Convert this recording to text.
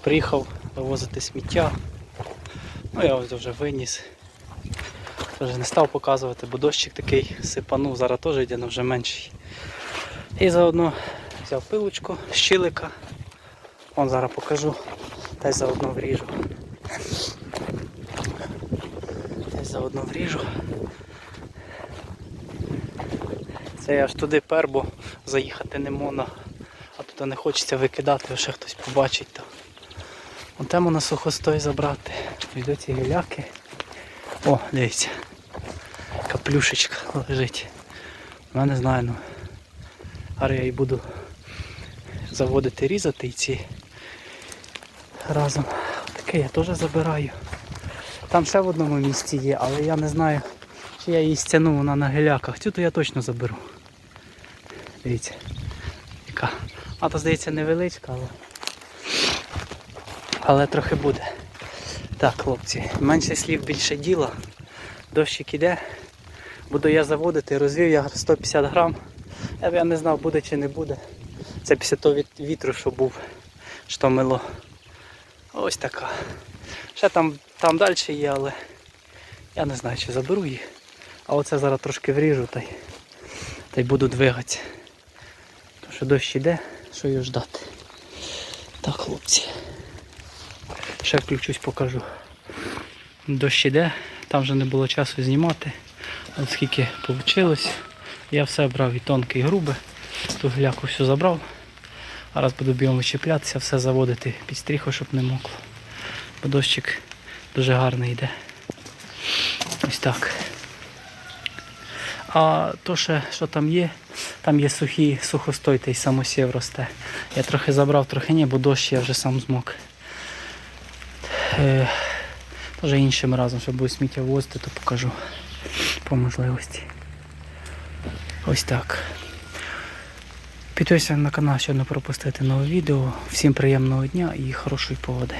Приїхав вивозити сміття. Ну я ось вже виніс. Вже не став показувати, бо дощик такий сипанув, зараз теж йде, але вже менший. І заодно взяв пилочку, щілика. Вон зараз покажу. Та й заодно вріжу. Та й заодно вріжу. Це я аж туди пер, бо заїхати не можна, туди не хочеться викидати, бо ще хтось побачить то. Вон тему на сухостой забрати. Йдуть ці гіляки. О, дивіться. Каплюшечка лежить. Ну, не знаю, ну. Зараз я її буду заводити, різати і ці разом. Таке я теж забираю. Там ще в одному місці є, але я не знаю, чи я її стягну, вона на геляках. Цю то я точно заберу. Дивіться. Яка. А то здається невеличка, але. Але трохи буде. Так, хлопці, менше слів, більше діла. Дощик іде. Буду я заводити, розвів я 150 грам. Я не знав, буде чи не буде. Це після того вітру, що був, що мило. Ось така. Ще там, там далі є, але я не знаю, чи заберу їх. А оце зараз трошки вріжу та й, та й буду двигатися. Тому що дощ іде, що його ждати. Так, хлопці. Ще включусь, покажу. Дощ іде, там вже не було часу знімати. От скільки вийшло. Я все брав і тонке, і грубе. Ту гляку все забрав. А раз буду бігом вичіплятися, все заводити під стріху, щоб не мокло. Бо дощик дуже гарний йде. Ось так. А то ще, що там є, там є сухий сухостой, той самосів росте. Я трохи забрав, трохи ні, бо дощ я вже сам змок. Е, Тоже іншим разом, щоб буде сміття возити, то покажу по можливості. Ось так. Підписуйся на канал, щоб не пропустити нове відео. Всім приємного дня і хорошої погоди.